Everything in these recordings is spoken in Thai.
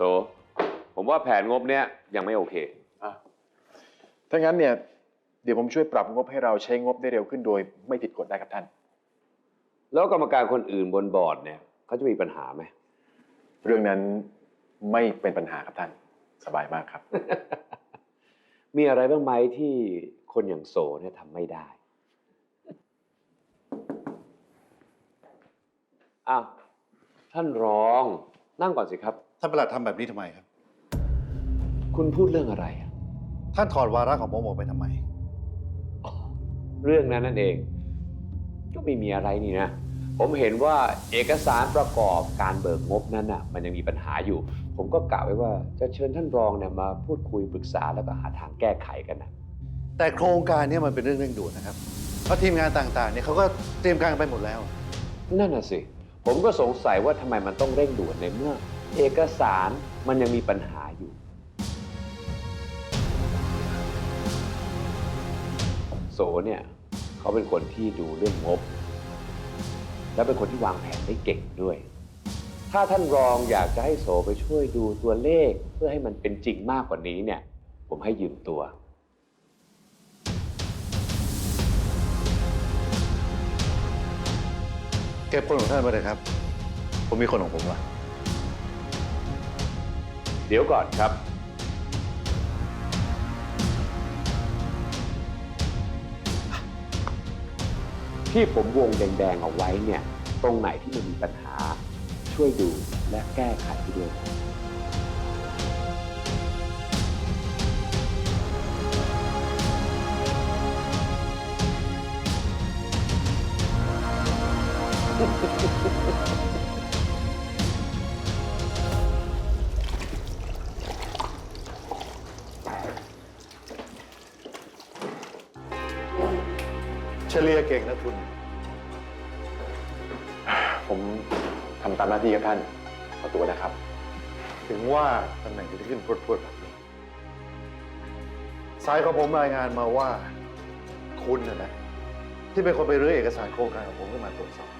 โตผมว่าแผนงบเนี้ยยังไม่โอเคอะถ้างั้นเนี่ย เดี๋ยวผมช่วยปรับงบให้เราใช้งบได้เร็วขึ้นโดยไม่ผิดกฎได้ครับท่าน แล้วกรรมการคนอื่นบนบอร์ดเนี่ยเขาจะมีปัญหาไหม เรื่องนั้นไม่เป็นปัญหาครับท่าน สบายมากครับ มีอะไรบ้างไหมที่คนอย่างโสเนี่ยทำไม่ได้อ้าวท่านรองนั่งก่อนสิครับ ท่านประหลัดทำแบบนี้ทำไมครับ คุณพูดเรื่องอะไรอะท่านถอดวาระของผมออกไปทำไม เรื่องนั้นนั่นเอง ก็ไม่มีอะไรนี่นะ ผมเห็นว่าเอกสารประกอบการเบิกงบนั้นน่ะ มันยังมีปัญหาอยู่ ผมก็กะไว้ว่าจะเชิญท่านรองเนี่ยมาพูดคุยปรึกษาแล้วก็หาทางแก้ไขกันนะแต่โครงการเนี้มันเป็นเรื่องเร่งด่วนนะครับ เพราะทีมงานต่างๆเนี่ยเขาก็เตรียมการไปหมดแล้ว นั่นน่ะสิ ผมก็สงสัยว่าทำไมมันต้องเร่งด่วนในเมื่อ เอกสารมันยังมีปัญหาอยู่ โสเนี่ยเขาเป็นคนที่ดูเรื่องงบ และเป็นคนที่วางแผนได้เก่งด้วย ถ้าท่านรองอยากจะให้โสไปช่วยดูตัวเลขเพื่อให้มันเป็นจริงมากกว่านี้เนี่ย ผมให้ยืมตัว เก็บคนของท่านไปเลยครับ ผมมีคนของผมละ เดี๋ยวก่อนครับ ที่ผมวงแดงๆเอาไว้เนี่ย ตรงไหนที่มันมีปัญหาช่วยดูและแก้ไขด้วย เฉลี่ยเก่งนะคุณ ผมทำตามหน้าที่ครับท่าน ขอตัวนะครับ ถึงว่าตำแหน่งจะขึ้นพรวดๆแบบนี้สายของผมรายงานมาว่า คุณน่ะนะ ที่เป็นคนไปรื้อเอกสารโครงการของผมขึ้นมาตรวจสอบ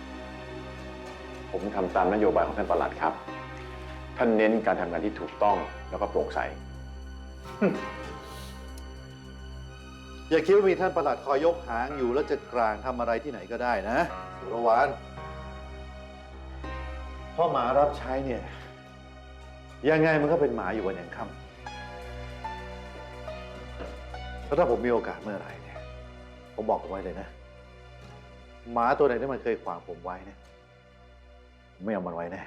ผมทำตามนโยบายของท่านประหลัดครับ ท่านเน้นการทำงานที่ถูกต้องแล้วก็โปร่งใส อย่าคิดว่ามีท่านประหลัดคอยยกหางอยู่แล้วจะกลางทำอะไรที่ไหนก็ได้นะ สุรวานพ่อหมารับใช้เนี่ย ยังไงมันก็เป็นหมาอยู่วันยังค่ำแล้วถ้าผมมีโอกาสเมื่อไหร่เนี่ย ผมบอกผมไว้เลยนะ หมาตัวไหนที่มันเคยขวางผมไว้เนี่ยไม่เอามันไว้แน่